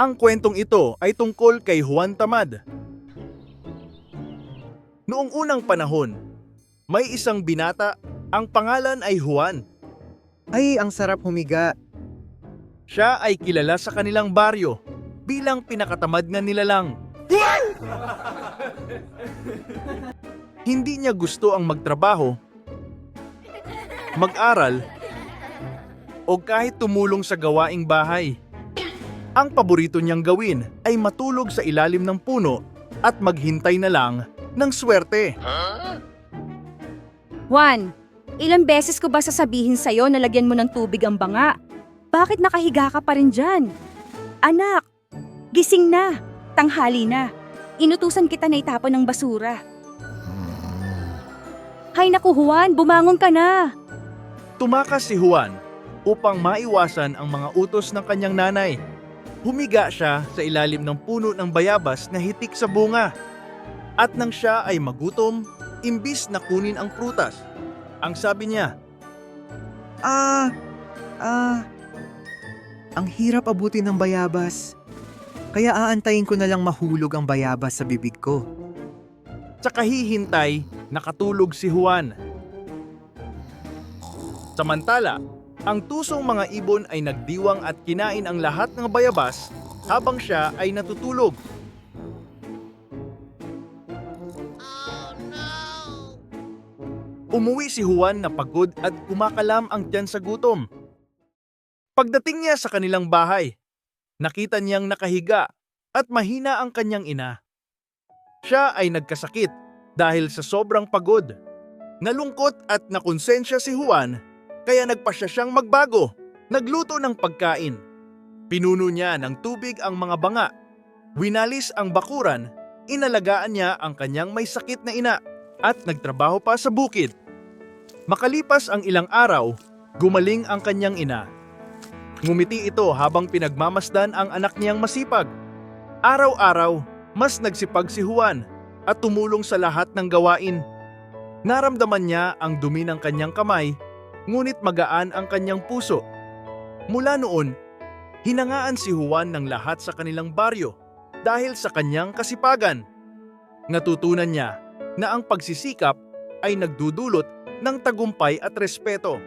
Ang kwentong ito ay tungkol kay Juan Tamad. Noong unang panahon, may isang binata, ang pangalan ay Juan. Ay, ang sarap humiga. Siya ay kilala sa kanilang baryo bilang pinakatamad nga nilalang. Hindi niya gusto ang magtrabaho, mag-aral, o kahit tumulong sa gawaing bahay. Ang paborito niyang gawin ay matulog sa ilalim ng puno at maghintay na lang ng swerte. Juan, ilang beses ko ba sasabihin sa'yo na lagyan mo ng tubig ang banga? Bakit nakahiga ka pa rin dyan? Anak, gising na. Tanghali na. Inutusan kita na itapon ng basura. Hay naku Juan, bumangon ka na. Tumakas si Juan upang maiwasan ang mga utos ng kanyang nanay. Humiga siya sa ilalim ng puno ng bayabas na hitik sa bunga. At nang siya ay magutom, imbis na kunin ang prutas, ang sabi niya, Ah, ah, ang hirap abutin ng bayabas. Kaya aantayin ko na lang mahulog ang bayabas sa bibig ko. sa kahihintay, nakatulog si Juan. Samantala, ang tusong mga ibon ay nagdiwang at kinain ang lahat ng bayabas habang siya ay natutulog. Umuwi si Juan na pagod at kumakalam ang tiyan sa gutom. Pagdating niya sa kanilang bahay, nakita niyang nakahiga at mahina ang kanyang ina. Siya ay nagkasakit dahil sa sobrang pagod. Nalungkot at nakonsensya si Juan kaya nagpasya siyang magbago. Nagluto ng pagkain. Pinuno niya ng tubig ang mga banga. Winalis ang bakuran. Inalagaan niya ang kanyang may sakit na ina at nagtrabaho pa sa bukid. Makalipas ang ilang araw, gumaling ang kanyang ina. Ngumiti ito habang pinagmamasdan ang anak niyang masipag. Araw-araw, mas nagsipag si Juan at tumulong sa lahat ng gawain. Naramdaman niya ang dumi ng kanyang kamay, ngunit magaan ang kanyang puso. Mula noon, hinangaan si Juan ng lahat sa kanilang baryo dahil sa kanyang kasipagan. Natutunan niya na ang pagsisikap ay nagdudulot ng tagumpay at respeto.